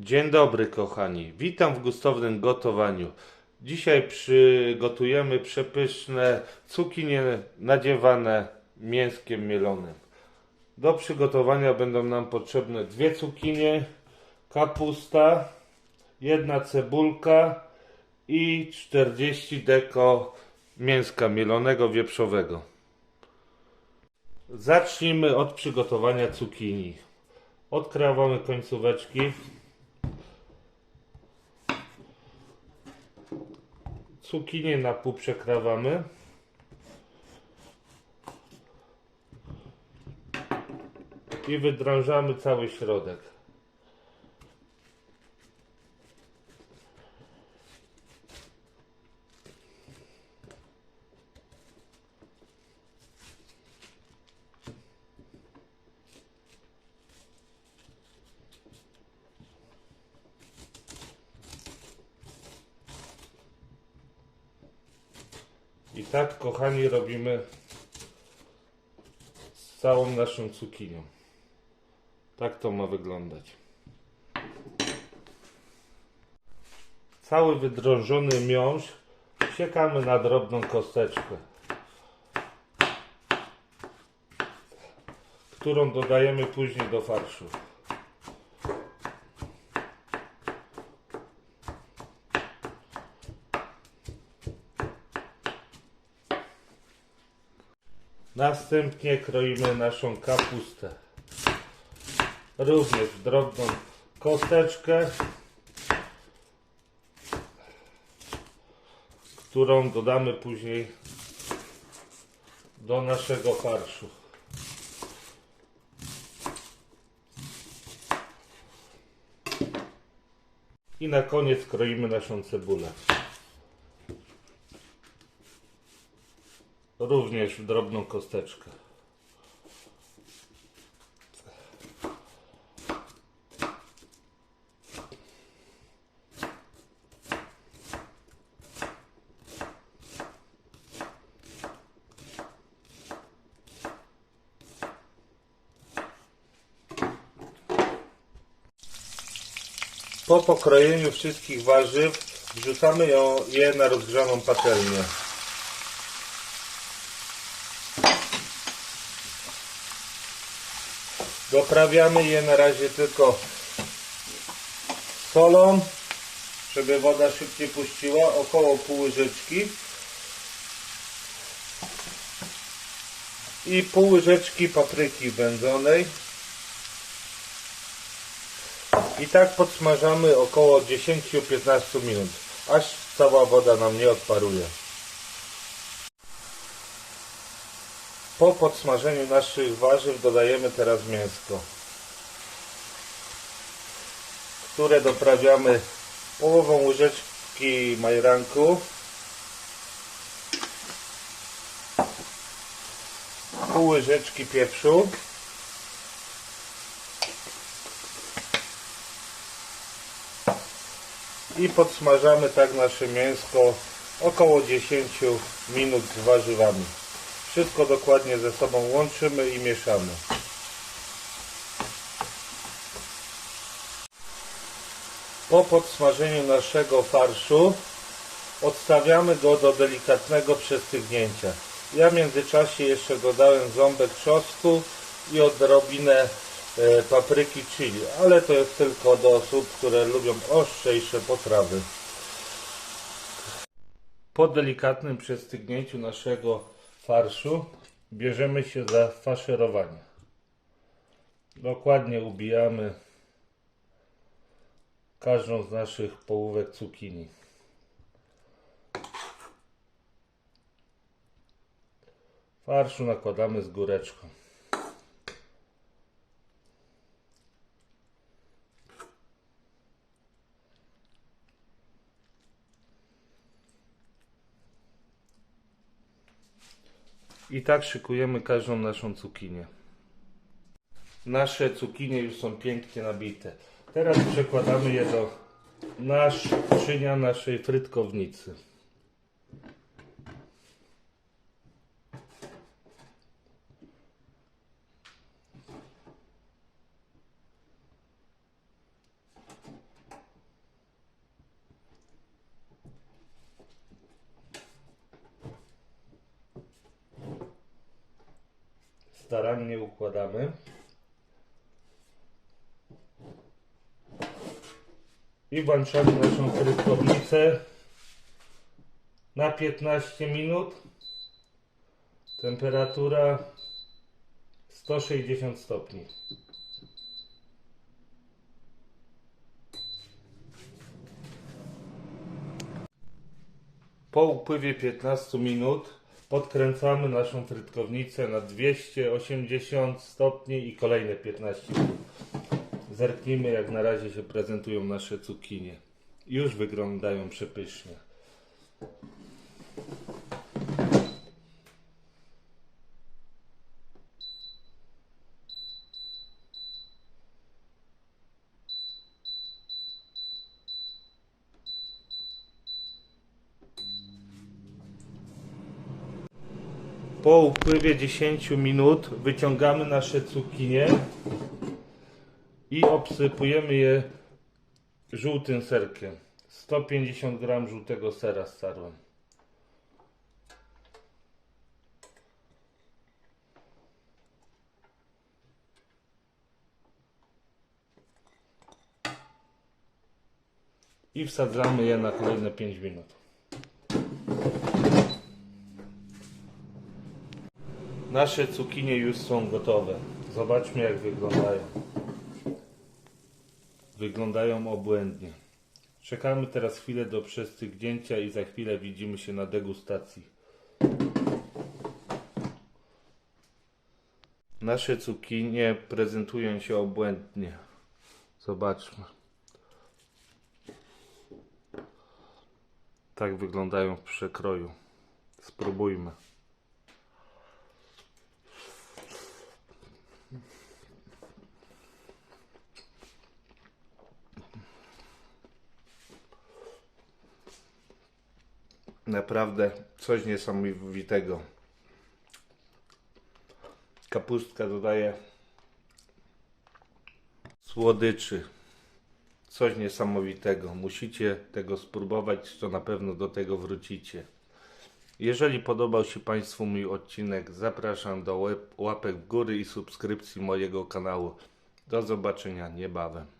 Dzień dobry kochani, witam w gustownym gotowaniu. Dzisiaj przygotujemy przepyszne cukinie nadziewane mięskiem mielonym. Do przygotowania będą nam potrzebne dwie cukinie, kapusta, jedna cebulka i 40 deko mięska mielonego wieprzowego. Zacznijmy od przygotowania cukinii. Odkrawamy końcóweczki. Cukinię na pół przekrawamy. I wydrążamy cały środek. I tak, kochani, robimy z całą naszą cukinią. Tak to ma wyglądać. Cały wydrążony miąższ siekamy na drobną kosteczkę, którą dodajemy później do farszu. Następnie kroimy naszą kapustę. Również w drobną kosteczkę, którą dodamy później do naszego farszu. I na koniec kroimy naszą cebulę. Również w drobną kosteczkę. Po pokrojeniu wszystkich warzyw wrzucamy je na rozgrzaną patelnię. Doprawiamy je na razie tylko solą, żeby woda szybciej puściła, około pół łyżeczki. I pół łyżeczki papryki wędzonej. I tak podsmażamy około 10-15 minut, aż cała woda nam nie odparuje. Po podsmażeniu naszych warzyw dodajemy teraz mięsko, które doprawiamy połową łyżeczki majranku, pół łyżeczki pieprzu, i podsmażamy tak nasze mięsko około 10 minut z warzywami. Wszystko dokładnie ze sobą łączymy i mieszamy. Po podsmażeniu naszego farszu odstawiamy go do delikatnego przestygnięcia. Ja w międzyczasie jeszcze dodałem ząbek czosnku i odrobinę e, papryki chili, ale to jest tylko do osób, które lubią ostrzejsze potrawy. Po delikatnym przestygnięciu naszego farszu bierzemy się za faszerowanie. Dokładnie ubijamy każdą z naszych połówek cukinii. Farszu nakładamy z góreczką. I tak szykujemy każdą naszą cukinię. Nasze cukinie już są pięknie nabite. Teraz przekładamy je do naczynia naszej frytkownicy. Starannie układamy. I włączamy naszą frytkownicę na 15 minut. Temperatura 160 stopni. Po upływie 15 minut podkręcamy naszą frytkownicę na 280 stopni i kolejne 15 minut. Zerknijmy jak na razie się prezentują nasze cukinie. Już wyglądają przepysznie. Po upływie 10 minut wyciągamy nasze cukinie i obsypujemy je żółtym serkiem. 150 gram żółtego sera z sarłem. I wsadzamy je na kolejne 5 minut. Nasze cukinie już są gotowe. Zobaczmy jak wyglądają. Wyglądają obłędnie. Czekamy teraz chwilę do przestygnięcia i za chwilę widzimy się na degustacji. Nasze cukinie prezentują się obłędnie. Zobaczmy. Tak wyglądają w przekroju. Spróbujmy. Naprawdę coś niesamowitego. Kapustka dodaje słodyczy. Coś niesamowitego. Musicie tego spróbować, to na pewno do tego wrócicie. Jeżeli podobał się Państwu mój odcinek, zapraszam do łapek w góry i subskrypcji mojego kanału. Do zobaczenia niebawem.